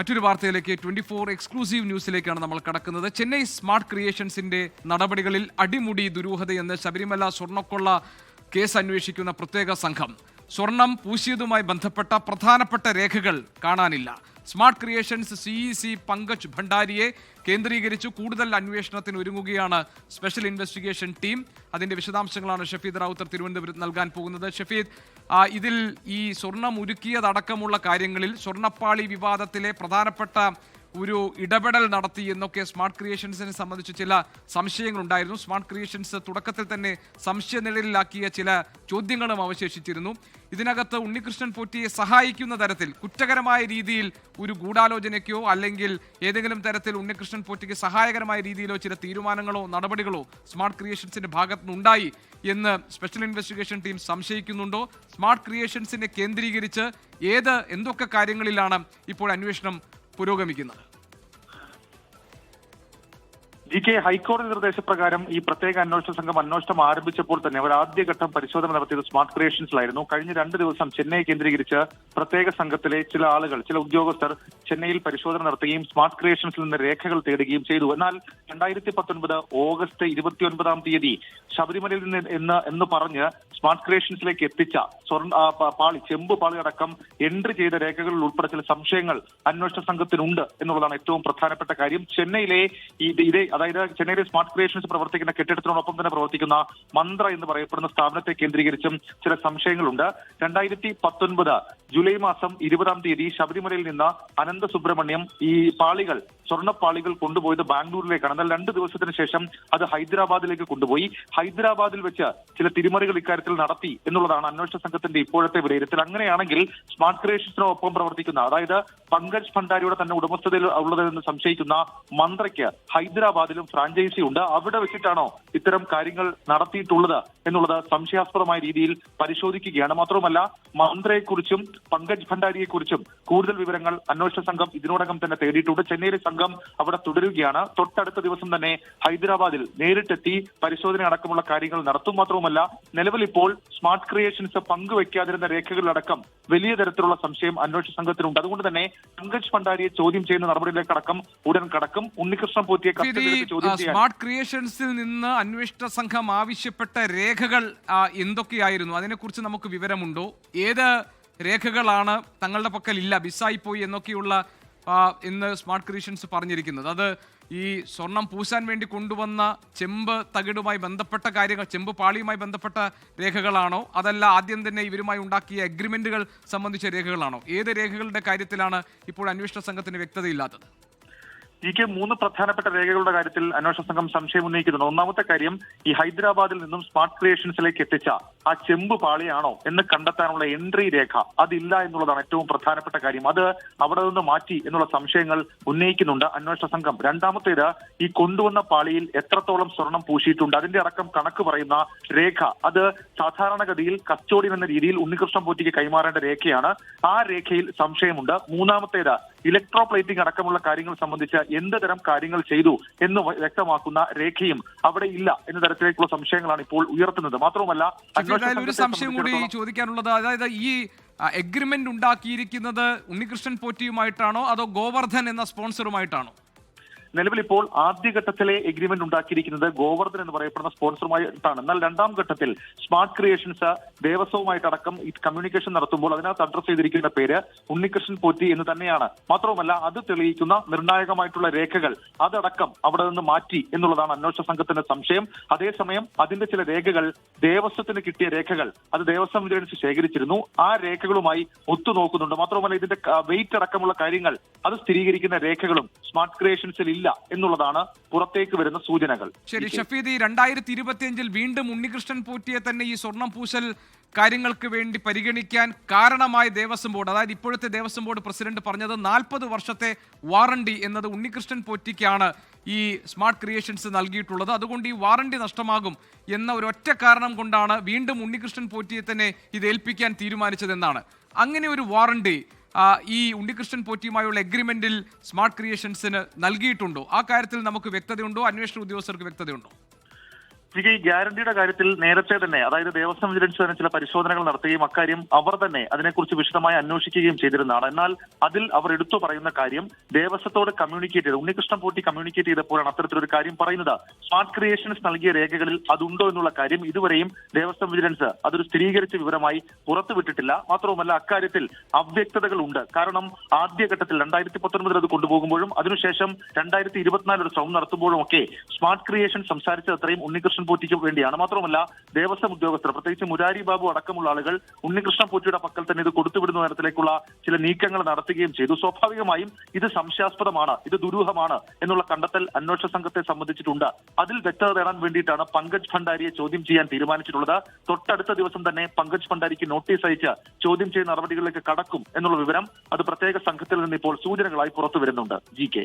മറ്റൊരു വാർത്തയിലേക്ക് twenty four exclusive ന്യൂസിലേക്കാണ് നമ്മൾ കടക്കുന്നത്. ചെന്നൈ സ്മാർട്ട് ക്രിയേഷൻസിന്റെ നടപടികളിൽ അടിമുടി ദുരൂഹതയെന്ന് ശബരിമല സ്വർണക്കൊള്ള കേസ് അന്വേഷിക്കുന്ന പ്രത്യേക സംഘം. സ്വർണം പൂശിയതുമായി ബന്ധപ്പെട്ട പ്രധാനപ്പെട്ട രേഖകൾ കാണാനില്ല. Smart creations CE C Pankaj ഭണ്ഡാരിയെ കേന്ദ്രീകരിച്ചു കൂടുതൽ അന്വേഷണത്തിന് ഒരുങ്ങുകയാണ് സ്പെഷ്യൽ ഇൻവെസ്റ്റിഗേഷൻ ടീം. അതിന്റെ വിശദാംശങ്ങളാണ് ഷഫീദ് റാവുത്തർ തിരുവനന്തപുരത്ത് നൽകാൻ പോകുന്നത്. ഷഫീദ് ഇതിൽ ഈ സ്വർണം ഉരുക്കിയതടക്കമുള്ള കാര്യങ്ങളിൽ സ്വർണപ്പാളി വിവാദത്തിലെ പ്രധാനപ്പെട്ട ഒരു ഇടപെടൽ നടത്തി എന്നൊക്കെ സ്മാർട്ട് ക്രിയേഷൻസിനെ സംബന്ധിച്ച് ചില സംശയങ്ങളുണ്ടായിരുന്നു. സ്മാർട്ട് ക്രിയേഷൻസ് തുടക്കത്തിൽ തന്നെ സംശയനിഴലിലാക്കിയ ചില ചോദ്യങ്ങളും അവശേഷിച്ചിരുന്നു. ഇതിനകത്ത് ഉണ്ണികൃഷ്ണൻ പോറ്റിയെ സഹായിക്കുന്ന തരത്തിൽ കുറ്റകരമായ രീതിയിൽ ഒരു ഗൂഢാലോചനയ്ക്കോ അല്ലെങ്കിൽ ഏതെങ്കിലും തരത്തിൽ ഉണ്ണികൃഷ്ണൻ പോറ്റിക്ക് സഹായകരമായ രീതിയിലോ ചില തീരുമാനങ്ങളോ നടപടികളോ സ്മാർട്ട് ക്രിയേഷൻസിന്റെ ഭാഗത്തുനിന്നുണ്ടായി എന്ന് സ്പെഷ്യൽ ഇൻവെസ്റ്റിഗേഷൻ ടീം സംശയിക്കുന്നുണ്ടോ? സ്മാർട്ട് ക്രിയേഷൻസിനെ കേന്ദ്രീകരിച്ച് ഏത് എന്തൊക്കെ കാര്യങ്ങളിലാണ് ഇപ്പോൾ അന്വേഷണം പുരോഗമിക്കുന്നത് ജി കെ ഹൈക്കോടതി നിർദ്ദേശപ്രകാരം ഈ പ്രത്യേക അന്വേഷണ സംഘം അന്വേഷണം ആരംഭിച്ചപ്പോൾ തന്നെ അവർ ആദ്യഘട്ടം പരിശോധന നടത്തിയത് സ്മാർട്ട് ക്രിയേഷൻസിലായിരുന്നു. കഴിഞ്ഞ രണ്ട് ദിവസം ചെന്നൈ കേന്ദ്രീകരിച്ച് പ്രത്യേക സംഘത്തിലെ ചില ആളുകൾ ചില ഉദ്യോഗസ്ഥർ ചെന്നൈയിൽ പരിശോധന നടത്തുകയും സ്മാർട്ട് ക്രിയേഷൻസിൽ നിന്ന് രേഖകൾ തേടുകയും ചെയ്തു. എന്നാൽ രണ്ടായിരത്തി പത്തൊൻപത് ഓഗസ്റ്റ് ഇരുപത്തിയൊൻപതാം തീയതി ശബരിമലയിൽ നിന്ന് എന്ന് എന്ന് പറഞ്ഞ് സ്മാർട്ട് ക്രിയേഷൻസിലേക്ക് എത്തിച്ച സ്വർണ പാളി ചെമ്പ് പാളി അടക്കം എൻട്രി ചെയ്ത രേഖകളിൽ ഉൾപ്പെടെ ചില സംശയങ്ങൾ അന്വേഷണ സംഘത്തിനുണ്ട് എന്നുള്ളതാണ് ഏറ്റവും പ്രധാനപ്പെട്ട കാര്യം. ചെന്നൈയിലെ ഇതേ അതായത് ചെന്നൈയിലെ സ്മാർട്ട് ക്രിയേഷൻസ് പ്രവർത്തിക്കുന്ന കെട്ടിടത്തിനോടൊപ്പം തന്നെ പ്രവർത്തിക്കുന്ന മന്ത്ര എന്ന് പറയപ്പെടുന്ന സ്ഥാപനത്തെ കേന്ദ്രീകരിച്ചും ചില സംശയങ്ങളുണ്ട്. രണ്ടായിരത്തി പത്തൊൻപത് ജൂലൈ മാസം ഇരുപതാം തീയതി ശബരിമലയിൽ നിന്ന് അനന്ത സുബ്രഹ്മണ്യം ഈ പാളികൾ സ്വർണപ്പാളികൾ കൊണ്ടുപോയത് ബാംഗ്ലൂരിലേക്കാണ്. എന്നാൽ രണ്ട് ദിവസത്തിന് ശേഷം അത് ഹൈദരാബാദിലേക്ക് കൊണ്ടുപോയി. ഹൈദരാബാദിൽ വെച്ച് ചില തിരിമറികൾ ഇക്കാര്യത്തിൽ നടത്തി എന്നുള്ളതാണ് അന്വേഷണ സംഘത്തിന്റെ ഇപ്പോഴത്തെ വിലയിരുത്തൽ. അങ്ങനെയാണെങ്കിൽ സ്മാർട്ട് ക്രിയേഷൻസിനൊപ്പം പ്രവർത്തിക്കുന്ന അതായത് പങ്കജ് ഭണ്ഡാരിയുടെ തന്നെ ഉടമസ്ഥതയിൽ ഉള്ളതെന്ന് സംശയിക്കുന്ന മന്ത്രയ്ക്ക് ഹൈദരാബാദിലും ഫ്രാഞ്ചൈസി ഉണ്ട്. അവിടെ വെച്ചിട്ടാണോ ഇത്തരം കാര്യങ്ങൾ നടത്തിയിട്ടുള്ളത് എന്നുള്ളത് സംശയാസ്പദമായ രീതിയിൽ പരിശോധിക്കുകയാണ്. മാത്രമല്ല മന്ത്രയെക്കുറിച്ചും പങ്കജ് ഭണ്ഡാരിയെക്കുറിച്ചും കൂടുതൽ വിവരങ്ങൾ അന്വേഷണ സംഘം ഇതിനോടകം തന്നെ തേടിയിട്ടുണ്ട്. ചെന്നൈയിലെ സംഘം അവിടെ തുടരുകയാണ്. തൊട്ടടുത്ത ദിവസം തന്നെ ഹൈദരാബാദിൽ നേരിട്ടെത്തി പരിശോധന അടക്കമുള്ള കാര്യങ്ങൾ നടത്തും മാത്രവുമല്ല നിലവിൽ ഇപ്പോൾ സ്മാർട്ട് ക്രിയേഷൻസ് പങ്കുവെക്കാതിരുന്ന രേഖകളിലടക്കം വലിയ തരത്തിലുള്ള സംശയം അന്വേഷണ സംഘത്തിനുണ്ട്. അതുകൊണ്ട് തന്നെ പങ്കജ് ഭണ്ഡാരിയെ ചോദ്യം ചെയ്യുന്ന നടപടിയിലേക്ക് അടക്കം ഉടൻ കടക്കും. ഉണ്ണികൃഷ്ണൻ പോറ്റിയെ ചോദ്യം സ്മാർട്ട് ക്രിയേഷൻസിൽ നിന്ന് അന്വേഷണ സംഘം ആവശ്യപ്പെട്ട രേഖകൾ എന്തൊക്കെയായിരുന്നു? അതിനെക്കുറിച്ച് നമുക്ക് വിവരമുണ്ടോ? ഏത് രേഖകളാണ് തങ്ങളുടെ പക്കൽ ഇല്ല ബിസായി പോയി എന്നൊക്കെയുള്ള ഇന്ന് സ്മാർട്ട് ക്രിയേഷൻസ് പറഞ്ഞിരിക്കുന്നത്. അത് ഈ സ്വർണം പൂശാൻ വേണ്ടി കൊണ്ടുവന്ന ചെമ്പ് തകിടുമായി ബന്ധപ്പെട്ട കാര്യങ്ങൾ ചെമ്പ് പാളിയുമായി ബന്ധപ്പെട്ട രേഖകളാണോ? അതല്ല ആദ്യം തന്നെ ഇവരുമായി ഉണ്ടാക്കിയ അഗ്രിമെന്റുകൾ സംബന്ധിച്ച രേഖകളാണോ? ഏത് രേഖകളുടെ കാര്യത്തിലാണ് ഇപ്പോൾ അന്വേഷണ സംഘത്തിന് വ്യക്തതയില്ലാത്തത്? ഈ കെ മൂന്ന് പ്രധാനപ്പെട്ട രേഖകളുടെ കാര്യത്തിൽ അന്വേഷണ സംഘം സംശയം ഉന്നയിക്കുന്നുണ്ട്. ഒന്നാമത്തെ കാര്യം ഈ ഹൈദരാബാദിൽ നിന്നും സ്മാർട്ട് ക്രിയേഷൻസിലേക്ക് എത്തിച്ച ആ ചെമ്പ് പാളിയാണോ എന്ന് കണ്ടെത്താനുള്ള എൻട്രി രേഖ. അതില്ല എന്നുള്ളതാണ് ഏറ്റവും പ്രധാനപ്പെട്ട കാര്യം. അത് അവിടെ നിന്ന് മാറ്റി എന്നുള്ള സംശയങ്ങൾ ഉന്നയിക്കുന്നുണ്ട് അന്വേഷണ സംഘം. രണ്ടാമത്തേത് ഈ കൊണ്ടുവന്ന പാളിയിൽ എത്രത്തോളം സ്വർണം പൂശിയിട്ടുണ്ട് അതിന്റെ അടക്കം കണക്ക് പറയുന്ന രേഖ. അത് സാധാരണഗതിയിൽ കസ്റ്റോഡിയൻ എന്ന രീതിയിൽ ഉണ്ണികൃഷ്ണൻ പോറ്റിക്ക് കൈമാറേണ്ട രേഖയാണ്. ആ രേഖയിൽ സംശയമുണ്ട്. മൂന്നാമത്തേത് ഇലക്ട്രോ പ്ലേറ്റിംഗ് അടക്കമുള്ള കാര്യങ്ങൾ സംബന്ധിച്ച് എന്ത് തരം കാര്യങ്ങൾ ചെയ്തു എന്ന് വ്യക്തമാക്കുന്ന രേഖയും അവിടെ ഇല്ല എന്ന തരത്തിലേക്കുള്ള സംശയങ്ങളാണ് ഇപ്പോൾ ഉയർത്തുന്നത്. മാത്രവുമല്ല ഒരു സംശയം കൂടി ചോദിക്കാനുള്ളത് അതായത് ഈ എഗ്രിമെന്റ് ഉണ്ടാക്കിയിരിക്കുന്നത് ഉണ്ണികൃഷ്ണൻ പോറ്റിയുമായിട്ടാണോ അതോ ഗോവർദ്ധൻ എന്ന സ്പോൺസറുമായിട്ടാണോ നിലവിൽ ഇപ്പോൾ ആദ്യഘട്ടത്തിലെ എഗ്രിമെന്റ് ഉണ്ടാക്കിയിരിക്കുന്നത് ഗോവർദ്ധൻ എന്ന് പറയപ്പെടുന്ന സ്പോൺസറുമായിട്ടാണ്. എന്നാൽ രണ്ടാം ഘട്ടത്തിൽ സ്മാർട്ട് ക്രിയേഷൻസ് ദേവസ്വവുമായിട്ടടക്കം ഈ കമ്മ്യൂണിക്കേഷൻ നടത്തുമ്പോൾ അതിനകത്ത് അഡ്രസ് ചെയ്തിരിക്കുന്ന പേര് ഉണ്ണികൃഷ്ണൻ പോറ്റി എന്ന് തന്നെയാണ്. മാത്രവുമല്ല അത് തെളിയിക്കുന്ന നിർണായകമായിട്ടുള്ള രേഖകൾ അതടക്കം അവിടെ നിന്ന് മാറ്റി എന്നുള്ളതാണ് അന്വേഷണ സംഘത്തിന്റെ സംശയം. അതേസമയം അതിന്റെ ചില രേഖകൾ ദേവസ്വത്തിന് കിട്ടിയ രേഖകൾ അത് ദേവസ്വം വിജിലൻസ് ശേഖരിച്ചിരുന്നു. ആ രേഖകളുമായി ഒത്തുനോക്കുന്നുണ്ട്. മാത്രവുമല്ല ഇതിന്റെ വെയിറ്റ് അടക്കമുള്ള കാര്യങ്ങൾ അത് സ്ഥിരീകരിക്കുന്ന രേഖകളും സ്മാർട്ട് ക്രിയേഷൻസിൽ ഇല്ല എന്നുള്ളതാണ് പുറത്തേക്ക് വരുന്ന സൂചനകൾ. ശരി ഷഫീദ് ഈ രണ്ടായിരത്തി ഇരുപത്തിയഞ്ചിൽ വീണ്ടും ഉണ്ണികൃഷ്ണൻ പൂറ്റിയെ തന്നെ ഈ സ്വർണം പൂശൽ കാര്യങ്ങൾക്ക് വേണ്ടി പരിഗണിക്കാൻ കാരണമായ ദേവസ്വം ബോർഡ് അതായത് ഇപ്പോഴത്തെ ദേവസ്വം ബോർഡ് പ്രസിഡന്റ് പറഞ്ഞത് നാൽപ്പത് വർഷത്തെ വാറണ്ടി എന്നത് ഉണ്ണികൃഷ്ണൻ പോറ്റിക്കാണ് ഈ സ്മാർട്ട് ക്രിയേഷൻസ് നൽകിയിട്ടുള്ളത്. അതുകൊണ്ട് ഈ വാറണ്ടി നഷ്ടമാകും എന്ന ഒറ്റ കാരണം കൊണ്ടാണ് വീണ്ടും ഉണ്ണികൃഷ്ണൻ പോറ്റിയെ തന്നെ ഇത് ഏൽപ്പിക്കാൻ തീരുമാനിച്ചതെന്നാണ്. അങ്ങനെ ഒരു വാറണ്ടി ഈ ഉണ്ണികൃഷ്ണൻ പോറ്റിയുമായുള്ള എഗ്രിമെന്റിൽ സ്മാർട്ട് ക്രിയേഷൻസിന് നൽകിയിട്ടുണ്ടോ? ആ കാര്യത്തിൽ നമുക്ക് വ്യക്തതയുണ്ടോ? അന്വേഷണ ഉദ്യോഗസ്ഥർക്ക് വ്യക്തതയുണ്ടോ? ഈ ഗ്യാരണ്ടിയുടെ കാര്യത്തിൽ നേരത്തെ തന്നെ അതായത് ദേവസ്വം വിജിലൻസ് തന്നെ ചില പരിശോധനകൾ നടത്തുകയും അക്കാര്യം അവർ തന്നെ അതിനെക്കുറിച്ച് വിശദമായി അന്വേഷിക്കുകയും ചെയ്തിരുന്നതാണ്. എന്നാൽ അതിൽ അവർ എടുത്തു പറയുന്ന കാര്യം ദേവസ്വത്തോട് കമ്മ്യൂണിക്കേറ്റ് ചെയ്ത് ഉണ്ണികൃഷ്ണൻ പോട്ടി കമ്മ്യൂണിക്കേറ്റ് ചെയ്തപ്പോഴാണ് അത്തരത്തിലൊരു കാര്യം പറയുന്നത്. സ്മാർട്ട് ക്രിയേഷൻസ് നൽകിയ രേഖകളിൽ അതുണ്ടോ എന്നുള്ള കാര്യം ഇതുവരെയും ദേവസ്വം വിജിലൻസ് അതൊരു സ്ഥിരീകരിച്ച വിവരമായി പുറത്തുവിട്ടിട്ടില്ല. മാത്രവുമല്ല അക്കാര്യത്തിൽ അവ്യക്തതകൾ ഉണ്ട് കാരണം ആദ്യഘട്ടത്തിൽ രണ്ടായിരത്തി പത്തൊൻപതിൽ അത് കൊണ്ടുപോകുമ്പോഴും അതിനുശേഷം രണ്ടായിരത്തി ഇരുപത്തിനാല് ഒരു ശ്രമം നടത്തുമ്പോഴും ഒക്കെ സ്മാർട്ട് ക്രിയേഷൻ സംസാരിച്ചത് അത്രയും ഉണ്ണികൃഷ്ണൻ പോറ്റിക്ക് വേണ്ടിയാണ്. മാത്രമല്ല ദേവസ്വം ഉദ്യോഗസ്ഥർ പ്രത്യേകിച്ച് മുരാരി ബാബു അടക്കമുള്ള ആളുകൾ ഉണ്ണികൃഷ്ണൻ പൂറ്റിയുടെ പക്കൽ തന്നെ ഇത് കൊടുത്തുവിടുന്ന തരത്തിലേക്കുള്ള ചില നീക്കങ്ങൾ നടത്തുകയും ചെയ്തു. സ്വാഭാവികമായും ഇത് സംശയാസ്പദമാണ് ഇത് ദുരൂഹമാണ് എന്നുള്ള കണ്ടെത്തൽ അന്വേഷണ സംഘത്തെ സംബന്ധിച്ചിട്ടുണ്ട്. അതിൽ വ്യക്തത തേടാൻ വേണ്ടിയിട്ടാണ് പങ്കജ് ഭണ്ഡാരിയെ ചോദ്യം ചെയ്യാൻ തീരുമാനിച്ചിട്ടുള്ളത്. തൊട്ടടുത്ത ദിവസം തന്നെ പങ്കജ് ഭണ്ഡാരിക്ക് നോട്ടീസ് അയച്ച് ചോദ്യം ചെയ്യുന്ന നടപടികളിലേക്ക് കടക്കും എന്നുള്ള വിവരം അത് പ്രത്യേക സംഘത്തിൽ നിന്ന് ഇപ്പോൾ സൂചനകളായി പുറത്തു വരുന്നുണ്ട് ജി കെ.